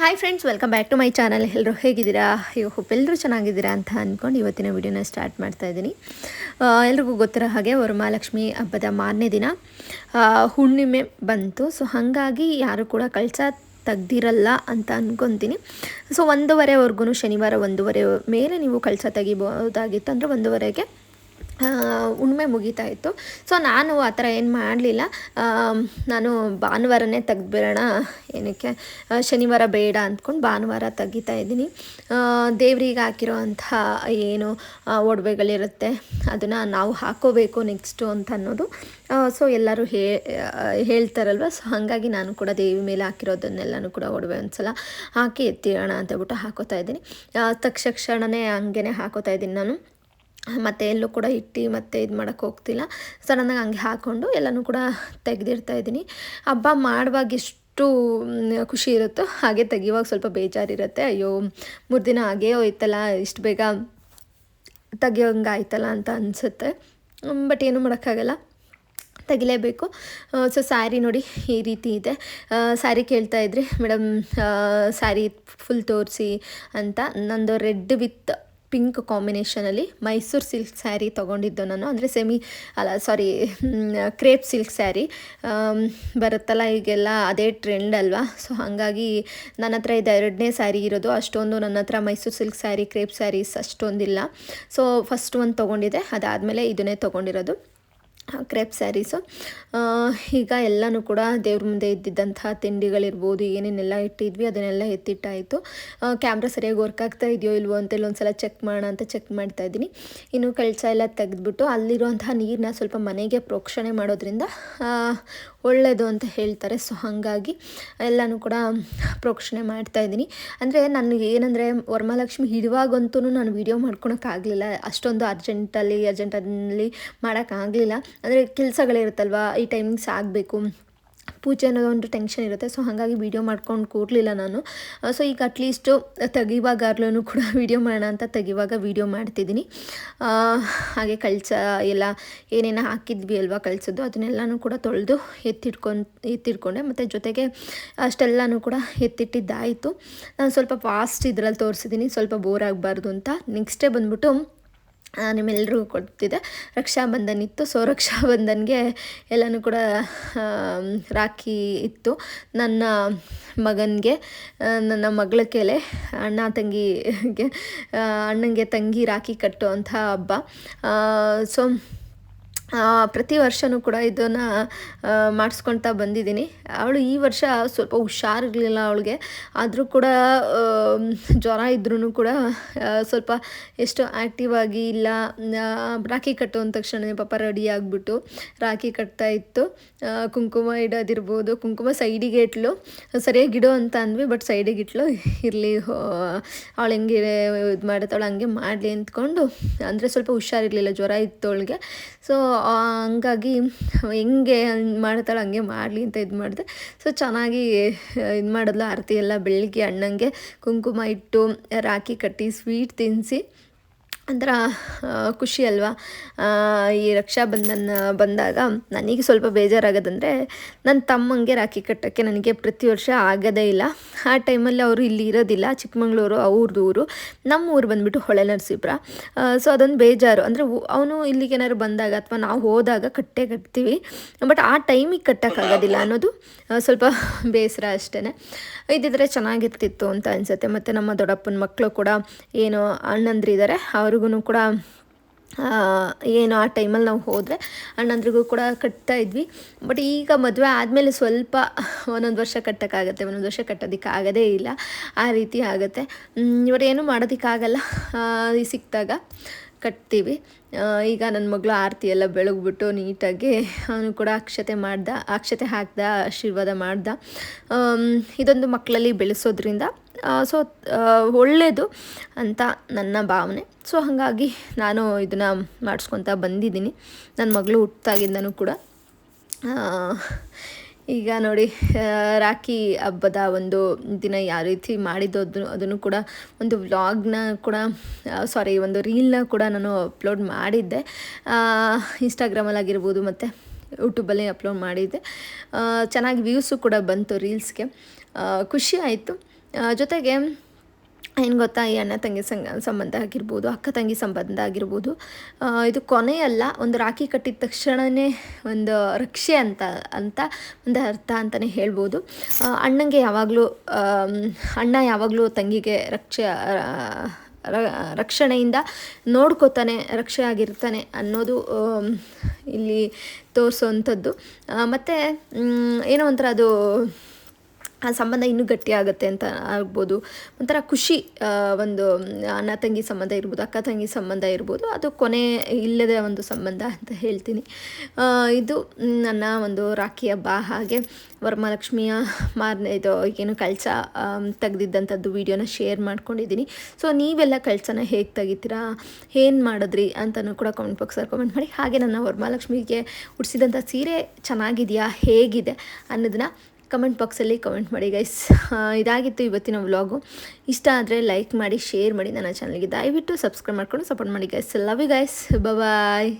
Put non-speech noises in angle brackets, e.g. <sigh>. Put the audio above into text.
Hi friends welcome back to my channel ಎಲ್ಲರೂ ಹೇಗಿದ್ದೀರಾ? ಅಯ್ಯೋ ಎಲ್ಲರೂ ಚೆನ್ನಾಗಿದ್ದೀರಾ ಅಂತ ಅಂದ್ಕೊಂಡು ಇವತ್ತಿನ ವಿಡಿಯೋನ ಸ್ಟಾರ್ಟ್ ಮಾಡ್ತಾ ಇದ್ದೀನಿ. ಎಲ್ರಿಗೂ ಗೊತ್ತಿರೋ ಹಾಗೆ ವರಮಹಾಲಕ್ಷ್ಮಿ ಹಬ್ಬದ ಮಾರನೇ ದಿನ ಹುಣ್ಣಿಮೆ ಬಂತು. ಸೊ ಹಾಗಾಗಿ ಯಾರು ಕೂಡ ಕಳಸ ತೆಗ್ದಿರಲ್ಲ ಅಂತ ಅಂದ್ಕೊತೀನಿ ಸೊ ಒಂದೂವರೆವರೆಗೂ ಶನಿವಾರ ಒಂದೂವರೆ ಮೇಲೆ ನೀವು ಕಳಸ ತೆಗಿಬೋದಾಗಿತ್ತು ಅಂದರೆ ಒಂದೂವರೆಗೆ ಆ, ಮುಗಿತಾ ಇತ್ತು ಸೊ ನಾನು ಆ ಥರ ಏನು ಮಾಡಲಿಲ್ಲ. ನಾನು ಭಾನುವಾರನೇ ತೆಗೆದ್ಬಿಡೋಣ ಏನಕ್ಕೆ ಶನಿವಾರ ಬೇಡ ಅಂದ್ಕೊಂಡು ಭಾನುವಾರ ತೆಗಿತಾ ಇದ್ದೀನಿ. ದೇವ್ರಿಗೆ ಹಾಕಿರೋ ಅಂಥ ಏನು ಒಡವೆಗಳಿರುತ್ತೆ ಅದನ್ನು ನಾವು ಹಾಕೋಬೇಕು ನೆಕ್ಸ್ಟು ಅಂತ ಅನ್ನೋದು. ಸೊ ಎಲ್ಲರೂ ಹೇ ಹೇಳ್ತಾರಲ್ವ? ಸೊ ಹಾಗಾಗಿ ನಾನು ಕೂಡ ದೇವಿ ಮೇಲೆ ಹಾಕಿರೋದನ್ನೆಲ್ಲನೂ ಕೂಡ ಒಡವೆ ಒಂದ್ಸಲ ಹಾಕಿ ಎತ್ತಿರೋಣ ಅಂತ ಬಿಟ್ಟು ಹಾಕೋತಾ ಇದ್ದೀನಿ. ತಕ್ಷಕ್ಷಣನೇ ಹಂಗೆ ಹಾಕೋತಾ ಇದ್ದೀನಿ ನಾನು. ಮತ್ತೆ ಎಲ್ಲೂ ಕೂಡ ಇಟ್ಟು ಮತ್ತೆ ಇದು ಮಾಡೋಕ್ಕೆ ಹೋಗ್ತಿಲ್ಲ. ಸಡನ್ನಾಗಿ ಹಂಗೆ ಹಾಕ್ಕೊಂಡು ಎಲ್ಲನೂ ಕೂಡ ತೆಗೆದಿರ್ತಾ ಇದ್ದೀನಿ. ಹಬ್ಬ ಮಾಡುವಾಗ ಎಷ್ಟು ಖುಷಿ ಇರುತ್ತೋ ಹಾಗೆ ತೆಗಿಯುವಾಗ ಸ್ವಲ್ಪ ಬೇಜಾರಿರುತ್ತೆ. ಅಯ್ಯೋ, ಮೂರು ದಿನ ಹಾಗೇ ಹೋಯ್ತಲ್ಲ, ಇಷ್ಟು ಬೇಗ ತೆಗಿಯೋಂಗೆ ಆಯ್ತಲ್ಲ ಅಂತ ಅನಿಸುತ್ತೆ. ಬಟ್ ಏನೂ ಮಾಡೋಕ್ಕಾಗಲ್ಲ. ತೆಗಿಲೇಬೇಕು. ಸೊ ಸ್ಯಾರಿ ನೋಡಿ ಈ ರೀತಿ ಇದೆ. ಸ್ಯಾರಿ ಕೇಳ್ತಾ ಇದ್ರಿ, ಮೇಡಮ್ ಸ್ಯಾರಿ ಫುಲ್ ತೋರಿಸಿ ಅಂತ. ನಂದು ರೆಡ್ ವಿತ್ ಪಿಂಕ್ ಕಾಂಬಿನೇಷನಲ್ಲಿ ಮೈಸೂರು ಸಿಲ್ಕ್ ಸ್ಯಾರಿ ತೊಗೊಂಡಿದ್ದು ನಾನು. ಅಂದರೆ ಸೆಮಿ ಅಲ್ಲ ಸಾರಿ ಕ್ರೇಪ್ ಸಿಲ್ಕ್ ಸ್ಯಾರಿ ಬರುತ್ತಲ್ಲ ಈಗೆಲ್ಲ ಅದೇ ಟ್ರೆಂಡ್ ಅಲ್ವಾ? ಸೊ ಹಾಗಾಗಿ ನನ್ನ ಹತ್ರ ಇದು ಎರಡನೇ ಸ್ಯಾರಿ ಇರೋದು. ಅಷ್ಟೊಂದು ನನ್ನ ಹತ್ರ Mysore silk sari crepe saris ಅಷ್ಟೊಂದಿಲ್ಲ. So first ಒಂದು ತೊಗೊಂಡಿದ್ದೆ. ಅದಾದಮೇಲೆ ಇದನ್ನೇ ತೊಗೊಂಡಿರೋದು. Crepe saris. ಈಗ ಎಲ್ಲನೂ ಕೂಡ ದೇವ್ರ ಮುಂದೆ ಇದ್ದಿದ್ದಂತಹ ತಿಂಡಿಗಳಿರ್ಬೋದು, ಏನೇನೆಲ್ಲ ಇಟ್ಟಿದ್ವಿ, ಅದನ್ನೆಲ್ಲ ಎತ್ತಿಟ್ಟಾಯಿತು. ಕ್ಯಾಮ್ರಾ ಸರಿಯಾಗಿ ವರ್ಕ್ ಆಗ್ತಾ ಇದೆಯೋ ಇಲ್ವೋ ಅಂತ ಒಂದ್ಸಲ ಚೆಕ್ ಮಾಡೋಣ ಅಂತ ಚೆಕ್ ಮಾಡ್ತಾ ಇದ್ದೀನಿ. ಇನ್ನು ಕೆಲಸ ಎಲ್ಲ ತೆಗೆದ್ಬಿಟ್ಟು ಅಲ್ಲಿರುವಂತಹ ನೀರನ್ನ ಸ್ವಲ್ಪ ಮನೆಗೆ ಪ್ರೋಕ್ಷಣೆ ಮಾಡೋದ್ರಿಂದ ಒಳ್ಳೆಯದು ಅಂತ ಹೇಳ್ತಾರೆ. ಸೊ ಹಾಗಾಗಿ ಎಲ್ಲನೂ ಕೂಡ ಪ್ರೋಕ್ಷಣೆ ಮಾಡ್ತಾ ಇದ್ದೀನಿ. ಅಂದರೆ ನನಗೆ ಏನಂದರೆ ವರಮಹಾಲಕ್ಷ್ಮಿ ಇರುವಾಗಂತೂ ನಾನು ವೀಡಿಯೋ ಮಾಡ್ಕೊಳಕ್ಕಾಗಲಿಲ್ಲ ಅಷ್ಟೊಂದು ಅರ್ಜೆಂಟಲ್ಲಿ ಅರ್ಜೆಂಟಲ್ಲಿ ಮಾಡೋಕ್ಕಾಗಲಿಲ್ಲ ಅಂದರೆ ಕೆಲಸಗಳಿರುತ್ತಲ್ವ ಈ ಟೈಮಿಂಗ್ಸ್ ಆಗಬೇಕು. ಪೂಜೆ ಅನ್ನೋದು ಒಂದು ಟೆನ್ಷನ್ ಇರುತ್ತೆ. ಸೊ ಹಾಗಾಗಿ ವೀಡಿಯೋ ಮಾಡ್ಕೊಂಡು ಕೂರಲಿಲ್ಲ ನಾನು. ಸೊ ಈಗ ಅಟ್ಲೀಸ್ಟು ತೆಗಿವಾಗಾರ್ಲೂ ಕೂಡ <laughs> ವೀಡಿಯೋ ಮಾಡೋಣ ಅಂತ ತೆಗಿವಾಗ ವೀಡಿಯೋ ಮಾಡ್ತಿದ್ದೀನಿ. ಹಾಗೆ ಕಳ್ಸ ಎಲ್ಲ ಏನೇನು ಹಾಕಿದ್ವಿ ಅಲ್ವಾ ಕಳ್ಸೋದು ಅದನ್ನೆಲ್ಲನೂ ಕೂಡ ತೊಳೆದು ಎತ್ತಿಟ್ಕೊಂಡು, ಎತ್ತಿಟ್ಕೊಂಡೆ. ಮತ್ತು ಜೊತೆಗೆ ಅಷ್ಟೆಲ್ಲನೂ ಕೂಡ ಎತ್ತಿಟ್ಟಿದ್ದಾಯಿತು. ನಾನು ಸ್ವಲ್ಪ ಫಾಸ್ಟ್ ಇದರಲ್ಲಿ ತೋರಿಸಿದ್ದೀನಿ. ಸ್ವಲ್ಪ ಬೋರ್ ಆಗಬಾರ್ದು ಅಂತ. ನೆಕ್ಸ್ಟೇ ಬಂದ್ಬಿಟ್ಟು ಆ, ನಿಮ್ಮೆಲ್ರಿಗೂ ಕೊಡ್ತಿದ್ದೆ. ರಕ್ಷಾಬಂಧನ್ ಇತ್ತು. ಸೊ ರಕ್ಷಾಬಂಧನ್ಗೆ ಎಲ್ಲನೂ ಕೂಡ ರಾಖಿ ಇತ್ತು. ನನ್ನ ಮಗನಿಗೆ ನನ್ನ ಮಗಳ ಕೆಲೆ ಅಣ್ಣ ತಂಗಿಗೆ ಅಣ್ಣನಿಗೆ ತಂಗಿ ರಾಖಿ ಕಟ್ಟುವಂಥ ಹಬ್ಬ. ಸೊ ಪ್ರತಿ ವರ್ಷವೂ ಕೂಡ ಇದನ್ನು ಮಾಡಿಸ್ಕೊಳ್ತಾ ಬಂದಿದ್ದೀನಿ. ಅವಳು ಈ ವರ್ಷ ಸ್ವಲ್ಪ ಹುಷಾರಿರಲಿಲ್ಲ ಅವಳಿಗೆ. ಆದರೂ ಕೂಡ ಜ್ವರ ಇದ್ರೂ ಕೂಡ ಸ್ವಲ್ಪ ಎಷ್ಟು ಆ್ಯಕ್ಟಿವ್ ಆಗಿ ಇಲ್ಲ. ರಾಖಿ ರಾಖಿ ಕಟ್ಟುವಂದ ತಕ್ಷಣ ಪಾಪ ರೆಡಿ ಆಗಿಬಿಟ್ಟು ರಾಖಿ ಕಟ್ತಾ ಇತ್ತು. ಕುಂಕುಮ ಇಡೋದಿರ್ಬೋದು. ಕುಂಕುಮ ಸೈಡಿಗೆ ಇಟ್ಲು. ಸರಿಯಾಗಿ ಇಡೋ ಅಂತ ಅಂದ್ವಿ ಬಟ್ ಸೈಡಿಗೆ ಇಟ್ಲು. ಇರಲಿ ಅವಳು ಹೆಂಗೆ ಇದು ಮಾಡುತ್ತಾಳು ಹಂಗೆ ಮಾಡಲಿ ಅಂದ್ಕೊಂಡು, ಅಂದರೆ ಸ್ವಲ್ಪ ಹುಷಾರಿರಲಿಲ್ಲ. ಜ್ವರ ಇತ್ತು ಅವಳಿಗೆ. ಸೊ ಹಂಗಾಗಿ ಹೆಂಗೆ ಮಾಡ್ತಾಳೆ ಹಂಗೆ ಮಾಡಲಿ ಅಂತ ಇದು ಮಾಡಿದೆ. ಸೊ ಚೆನ್ನಾಗಿ ಇದು ಮಾಡಿದ್ಲು, ಆರತಿ ಎಲ್ಲ ಬೆಳಗ್ಗೆ ಅಣ್ಣಂಗೆ ಕುಂಕುಮ ಇಟ್ಟು ರಾಖಿ ಕಟ್ಟಿ ಸ್ವೀಟ್ ತಿನ್ನಿಸಿ ಒಂಥರ ಖುಷಿ ಅಲ್ವಾ? ಈ ರಕ್ಷಾ ಬಂಧನ ಬಂದಾಗ ನನಗೆ ಸ್ವಲ್ಪ ಬೇಜಾರಾಗೋದಂದರೆ ನನ್ನ ತಮ್ಮಂಗೆ ರಾಖಿ ಕಟ್ಟೋಕ್ಕೆ ನನಗೆ ಪ್ರತಿ ವರ್ಷ ಆಗೋದೇ ಇಲ್ಲ. ಆ ಟೈಮಲ್ಲಿ ಅವರು ಇಲ್ಲಿ ಇರೋದಿಲ್ಲ. ಚಿಕ್ಕಮಂಗ್ಳೂರು ಅವ್ರದ್ದು ಊರು. ನಮ್ಮ ಊರು ಬಂದುಬಿಟ್ಟು ಹೊಳೆ ನರಸೀಪುರ. ಸೊ ಅದೊಂದು ಬೇಜಾರು. ಅಂದರೆ ಅವನು ಇಲ್ಲಿಗೆ ಏನಾದ್ರು ಬಂದಾಗ ಅಥವಾ ನಾವು ಹೋದಾಗ ಕಟ್ಟೆ ಕಟ್ತೀವಿ. ಬಟ್ ಆ ಟೈಮಿಗೆ ಕಟ್ಟೋಕ್ಕಾಗೋದಿಲ್ಲ ಅನ್ನೋದು ಸ್ವಲ್ಪ ಬೇಸರ ಅಷ್ಟೇ ಇದ್ದಿದ್ರೆ ಚೆನ್ನಾಗಿರ್ತಿತ್ತು ಅಂತ ಅನಿಸುತ್ತೆ. ಮತ್ತು ನಮ್ಮ ದೊಡ್ಡಪ್ಪನ ಮಕ್ಕಳು ಕೂಡ ಏನು ಅಣ್ಣಂದ್ರಿದ್ದಾರೆ ಅವ್ರಿಗೂ ಕೂಡ ಏನು ಆ ಟೈಮಲ್ಲಿ ನಾವು ಹೋದರೆ ಅಣ್ಣಂದ್ರಿಗೂ ಕೂಡ ಕಟ್ತಾ ಇದ್ವಿ. ಬಟ್ ಈಗ ಮದುವೆ ಆದಮೇಲೆ ಸ್ವಲ್ಪ ಒಂದೊಂದು ವರ್ಷ ಕಟ್ಟೋಕ್ಕಾಗತ್ತೆ, ಒಂದೊಂದು ವರ್ಷ ಕಟ್ಟೋದಕ್ಕೆ ಆಗೋದೇ ಇಲ್ಲ. ಆ ರೀತಿ ಆಗುತ್ತೆ. ಇವರೇನು ಮಾಡೋದಕ್ಕಾಗಲ್ಲ. ಸಿಕ್ಕಿದಾಗ ಕಟ್ತೀವಿ. ಈಗ ನನ್ನ ಮಗಳು ಆರತಿ ಎಲ್ಲ ಬೆಳಗ್ಬಿಟ್ಟು ನೀಟಾಗಿ ಅವನು ಕೂಡ ಅಕ್ಷತೆ ಮಾಡ್ದ, ಅಕ್ಷತೆ ಹಾಕ್ದ, ಆಶೀರ್ವಾದ ಮಾಡ್ದ. ಇದೊಂದು ಮಕ್ಕಳಲ್ಲಿ ಬೆಳೆಸೋದ್ರಿಂದ ಸೊ ಒಳ್ಳೆಯದು ಅಂತ ನನ್ನ ಭಾವನೆ. ಸೊ ಹಾಗಾಗಿ ನಾನು ಇದನ್ನು ಮಾಡಿಸ್ಕೊತಾ ಬಂದಿದ್ದೀನಿ. ನನ್ನ ಮಗಳು ಹುಟ್ಟಾಗಿಂದನೂ ಕೂಡ. ಈಗ ನೋಡಿ ರಾಖಿ ಹಬ್ಬದ ಒಂದು ದಿನ ಯಾವ ರೀತಿ ಮಾಡಿದ್ದು ಅದು ಅದನ್ನು ಕೂಡ ಒಂದು ವ್ಲಾಗ್ನ ಕೂಡ ಸಾರಿ ಒಂದು ರೀಲ್ನ ಕೂಡ ನಾನು ಅಪ್ಲೋಡ್ ಮಾಡಿದ್ದೆ. ಇನ್ಸ್ಟಾಗ್ರಾಮಲ್ಲಾಗಿರ್ಬೋದು ಮತ್ತು ಯೂಟ್ಯೂಬಲ್ಲಿ ಅಪ್ಲೋಡ್ ಮಾಡಿದ್ದೆ. ಚೆನ್ನಾಗಿ ವ್ಯೂಸು ಕೂಡ ಬಂತು ರೀಲ್ಸ್ಗೆ. ಖುಷಿ ಆಯಿತು. ಜೊತೆಗೆ, ಏನು ಗೊತ್ತಾ, ಈ ಅಣ್ಣ ತಂಗಿ ಸಂಗ, ಸಂಬಂಧ ಆಗಿರ್ಬೋದು, ಅಕ್ಕ ತಂಗಿ ಸಂಬಂಧ ಆಗಿರ್ಬೋದು ಇದು ಕೊನೆಯಲ್ಲ, ಒಂದು ರಾಖಿ ಕಟ್ಟಿದ ತಕ್ಷಣವೇ ಒಂದು ರಕ್ಷೆ ಅಂತ ಅಂತ, ಒಂದು ಅರ್ಥ ಅಂತಲೇ ಹೇಳ್ಬೋದು. ಅಣ್ಣಂಗೆ ಯಾವಾಗಲೂ ಅಣ್ಣ ಯಾವಾಗಲೂ ತಂಗಿಗೆ ರಕ್ಷೆ ರಕ್ಷಣೆಯಿಂದ ನೋಡ್ಕೋತಾನೆ, ರಕ್ಷೆ ಆಗಿರ್ತಾನೆ ಅನ್ನೋದು ಇಲ್ಲಿ ತೋರಿಸೋವಂಥದ್ದು ಮತ್ತು ಏನೋ ಒಂಥರ ಅದು ಆ ಸಂಬಂಧ ಇನ್ನೂ ಗಟ್ಟಿಯಾಗುತ್ತೆ ಅಂತ ಆಗ್ಬೋದು. ಒಂಥರ ಖುಷಿ ಒಂದು ಅಣ್ಣ ತಂಗಿ ಸಂಬಂಧ ಇರ್ಬೋದು, ಅಕ್ಕ ತಂಗಿ ಸಂಬಂಧ ಇರ್ಬೋದು, ಅದು ಕೊನೆ ಇಲ್ಲದ ಒಂದು ಸಂಬಂಧ ಅಂತ ಹೇಳ್ತೀನಿ. ಇದು ನನ್ನ ಒಂದು ರಾಖಿ ಹಬ್ಬ. ಹಾಗೆ ವರಮಹಾಲಕ್ಷ್ಮಿಯ ಮಾರನೇ, ಇದು ಏನು ಕಳಸ ತೆಗೆದಿದ್ದಂಥದ್ದು ವೀಡಿಯೋನ ಶೇರ್ ಮಾಡ್ಕೊಂಡಿದ್ದೀನಿ. ಸೊ, ನೀವೆಲ್ಲ ಕಳಸನ ಹೇಗೆ ತೆಗಿತೀರಾ? ಏನು ಮಾಡಿದ್ರಿ ಅಂತಲೂ ಕೂಡ ಕಮೆಂಟ್ ಬಾಕ್ಸಲ್ಲಿ ಕಮೆಂಟ್ ಮಾಡಿ. ಹಾಗೆ ನನ್ನ ವರಮಹಾಲಕ್ಷ್ಮಿಗೆ ಉಡಿಸಿದಂಥ ಸೀರೆ ಚೆನ್ನಾಗಿದೆಯಾ? ಹೇಗಿದೆ? ಅನ್ನೋದನ್ನ ಕಮೆಂಟ್ ಬಾಕ್ಸಲ್ಲಿ ಕಮೆಂಟ್ ಮಾಡಿ ಗೈಸ್ ಇದಾಗಿತ್ತು ಇವತ್ತಿನ ವ್ಲಾಗು. ಇಷ್ಟ ಆದರೆ ಲೈಕ್ ಮಾಡಿ ಶೇರ್ ಮಾಡಿ ನನ್ನ ಚಾನಲ್ಗೆ ದಯವಿಟ್ಟು ಸಬ್ಸ್ಕ್ರೈಬ್ ಮಾಡ್ಕೊಂಡು ಸಪೋರ್ಟ್ ಮಾಡಿ guys love you guys bye